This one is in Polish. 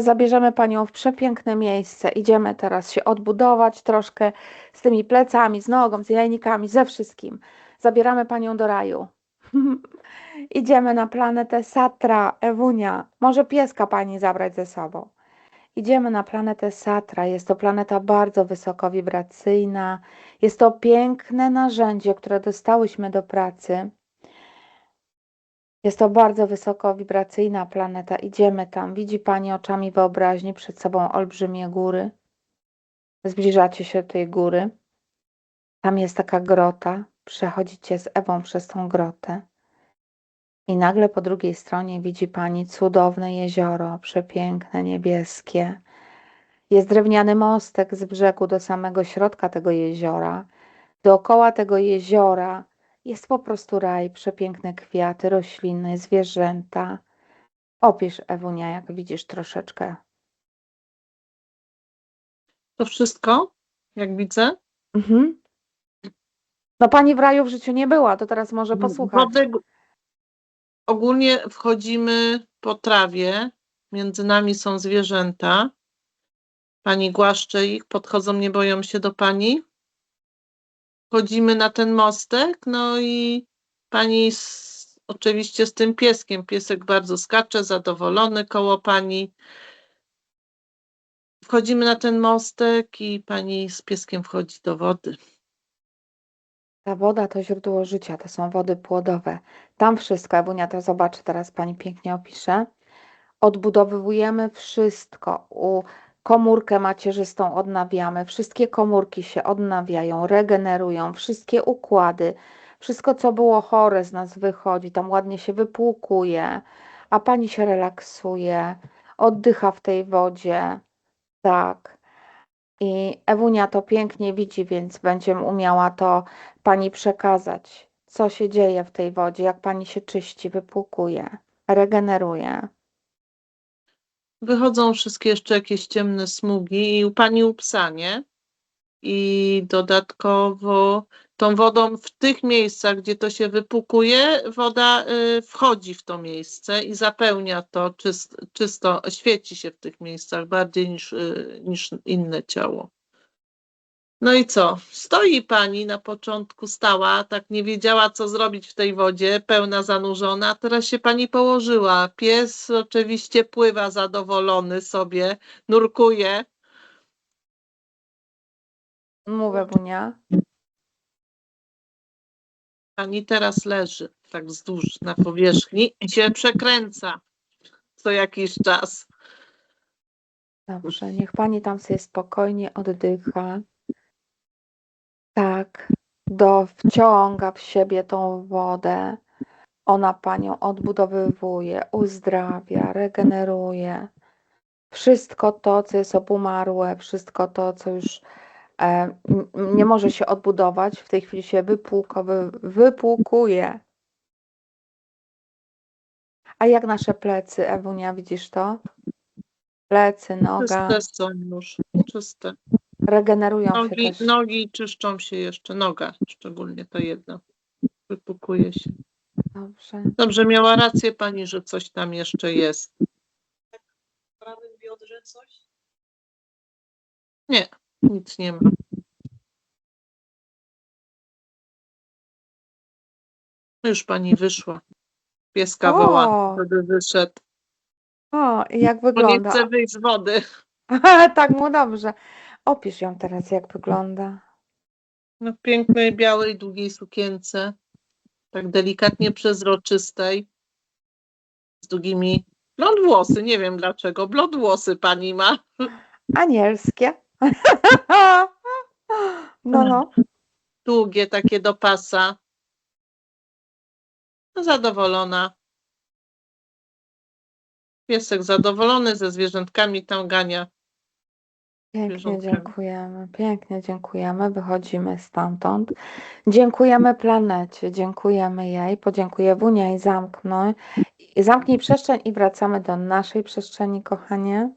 Zabierzemy Panią w przepiękne miejsce. Idziemy teraz się odbudować troszkę z tymi plecami, z nogą, z jajnikami, ze wszystkim. Zabieramy Panią do raju. Idziemy na planetę Satra, Ewunia. Może pieska Pani zabrać ze sobą. Idziemy na planetę Satra. Jest to planeta bardzo wysoko wibracyjna. Jest to piękne narzędzie, które dostałyśmy do pracy. Jest to bardzo wysoko wibracyjna planeta. Idziemy tam. Widzi Pani oczami wyobraźni przed sobą olbrzymie góry. Zbliżacie się do tej góry. Tam jest taka grota. Przechodzicie z Ewą przez tą grotę. I nagle po drugiej stronie widzi Pani cudowne jezioro, przepiękne, niebieskie. Jest drewniany mostek z brzegu do samego środka tego jeziora. Dookoła tego jeziora jest po prostu raj, przepiękne kwiaty, rośliny, zwierzęta. Opisz, Ewunia, jak widzisz troszeczkę. To wszystko, jak widzę. Mhm. No pani w raju w życiu nie była, to teraz może posłuchać. Wodę, ogólnie wchodzimy po trawie. Między nami są zwierzęta. Pani głaszcze ich, podchodzą, nie boją się do pani. Wchodzimy na ten mostek, no i pani z, oczywiście z tym pieskiem. Piesek bardzo skacze, zadowolony koło pani. Wchodzimy na ten mostek i pani z pieskiem wchodzi do wody. Ta woda to źródło życia, to są wody płodowe. Tam wszystko, Ewunia to zobaczy, teraz pani pięknie opisze. Odbudowujemy wszystko. U komórkę macierzystą odnawiamy. Wszystkie komórki się odnawiają, regenerują, wszystkie układy. Wszystko, co było chore z nas wychodzi, tam ładnie się wypłukuje, a pani się relaksuje, oddycha w tej wodzie. Tak. I Ewunia to pięknie widzi, więc będzie umiała to pani przekazać, co się dzieje w tej wodzie, jak pani się czyści, wypłukuje, regeneruje. Wychodzą wszystkie jeszcze jakieś ciemne smugi i u pani u psa, nie? I dodatkowo tą wodą w tych miejscach, gdzie to się wypukuje, woda y, wchodzi w to miejsce i zapełnia to czyst, czysto, świeci się w tych miejscach bardziej niż, y, niż inne ciało. No i co? Stoi pani na początku, stała, tak nie wiedziała, co zrobić w tej wodzie, pełna zanurzona, teraz się pani położyła. Pies oczywiście pływa zadowolony sobie, nurkuje. Mów Ewunia. Pani teraz leży tak wzdłuż na powierzchni i się przekręca co jakiś czas. Dobrze, niech pani tam sobie spokojnie oddycha. Tak, do, wciąga w siebie tą wodę. Ona panią odbudowywuje, uzdrawia, regeneruje. Wszystko to, co jest obumarłe, wszystko to, co już e, nie może się odbudować, w tej chwili się wypłukowy, wypłukuje. A jak nasze plecy, Ewunia, widzisz to? Plecy, noga, Czyste są już, czyste. Regenerują się Nogi, też. nogi czyszczą się jeszcze, noga szczególnie ta jedna. Wypukuje się. Dobrze. Dobrze, miała rację pani, że coś tam jeszcze jest. w prawym biodrze coś? Nie, nic nie ma. Już pani wyszła. Pieska woła, O, żeby wyszedł. o, i jak Bo nie wygląda? chce wyjść z wody. tak mu dobrze. Opisz ją teraz, jak wygląda. No, w pięknej, białej, długiej sukience. Tak delikatnie przezroczystej. Z długimi. Blond włosy, nie wiem dlaczego. Blond włosy pani ma. Anielskie. no, no. Długie, takie do pasa. No, zadowolona. Piesek zadowolony ze zwierzętkami tam gania. Pięknie dziękujemy, pięknie dziękujemy. Wychodzimy stamtąd. Dziękujemy planecie, dziękujemy jej. Podziękuję Wunia i zamknąć. Zamknij przestrzeń i wracamy do naszej przestrzeni, kochanie.